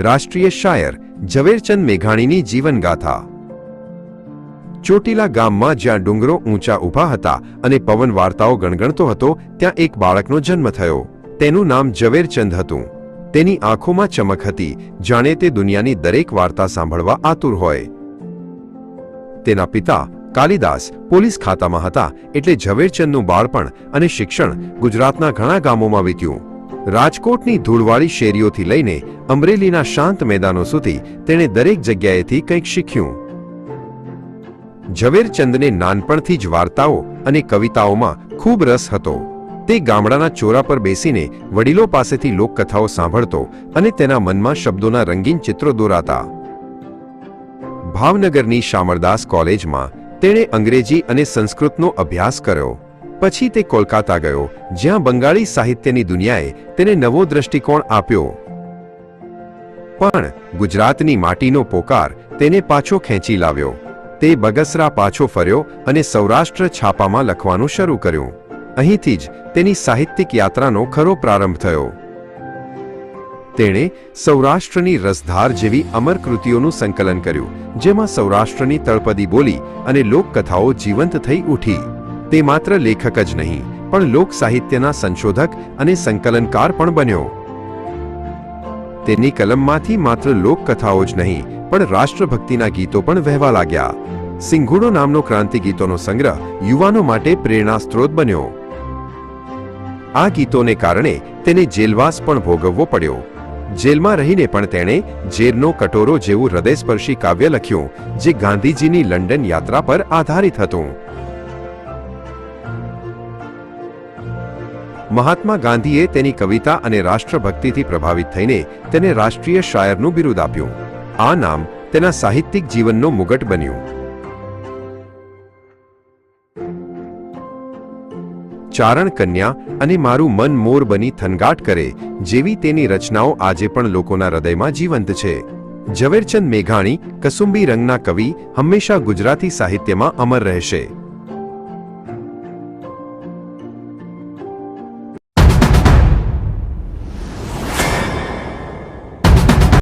રાષ્ટ્રીય શાયર ઝવેરચંદ મેઘાણીની જીવનગાથા. ચોટીલા ગામમાં જ્યાં ડુંગરો ઊંચા ઊભા હતા અને પવન વાર્તાઓ ગણગણતો હતો, ત્યાં એક બાળકનો જન્મ થયો. તેનું નામ ઝવેરચંદ હતું. તેની આંખોમાં ચમક હતી, જાણે તે દુનિયાની દરેક વાર્તા સાંભળવા આતુર હોય. તેના પિતા કાલિદાસ પોલીસ ખાતામાં હતા, એટલે ઝવેરચંદનું બાળપણ અને શિક્ષણ ગુજરાતના ઘણા ગામોમાં વીત્યું. રાજકોટની ધૂળવાળી શેરીઓથી લઈને અમરેલીના શાંત મેદાનો સુધી તેણે દરેક જગ્યાએથી કંઈક શીખ્યું. ઝવેરચંદને નાનપણથી જ વાર્તાઓ અને કવિતાઓમાં ખૂબ રસ હતો. તે ગામડાના ચોરા પર બેસીને વડીલો પાસેથી લોકકથાઓ સાંભળતો અને તેના મનમાં શબ્દોના રંગીન ચિત્રો દોરાતા. ભાવનગરની શામળદાસ કોલેજમાં તેણે અંગ્રેજી અને સંસ્કૃતનો અભ્યાસ કર્યો. પછી તે કોલકાતા ગયો, જ્યાં બંગાળી સાહિત્યની દુનિયાએ તેને નવો દ્રષ્ટિકોણ આપ્યો. પણ ગુજરાતની માટીનો પોકાર તેને પાછો ખેંચી લાવ્યો. તે બગસરા પાછો ફર્યો અને સૌરાષ્ટ્ર છાપામાં લખવાનું શરૂ કર્યું. અહીંથી જ તેની સાહિત્યિક યાત્રાનો ખરો પ્રારંભ થયો. તેણે સૌરાષ્ટ્રની રસધાર જેવી અમર કૃતિઓનું સંકલન કર્યું, જેમાં સૌરાષ્ટ્રની તળપદી બોલી અને લોકકથાઓ જીવંત થઈ ઉઠી. તે માત્ર લેખક જ નહીં, પણ લોક સાહિત્યના સંશોધક અને સંકલનકાર પણ બન્યો. તેની કલમમાંથી માત્ર લોકકથાઓ જ નહીં, પણ રાષ્ટ્રભક્તિના ગીતો પણ વહેવા લાગ્યા. સિંઘુડો નામનો ક્રાંતિ ગીતોનો સંગ્રહ યુવાનો માટે પ્રેરણા સ્ત્રોત બન્યો. આ ગીતોને કારણે તેને જેલવાસ પણ ભોગવવો પડ્યો. જેલમાં રહીને પણ તેણે ઝેરનો કટોરો જેવું હૃદયસ્પર્શી કાવ્ય લખ્યું, જે ગાંધીજીની લંડન યાત્રા પર આધારિત હતું. મહાત્મા ગાંધીએ તેની કવિતા અને રાષ્ટ્રભક્તિથી પ્રભાવિત થઈને તેને રાષ્ટ્રીય શાયરનું બિરુદ આપ્યું. આ નામ તેના સાહિત્યિક જીવનનો મુગટ બન્યું. ચારણ કન્યા અને મારું મન મોર બની થનગાટ કરે જેવી તેની રચનાઓ આજે પણ લોકોના હૃદયમાં જીવંત છે. ઝવેરચંદ મેઘાણી કસુંબી રંગના કવિ હંમેશા ગુજરાતી સાહિત્યમાં અમર રહેશે.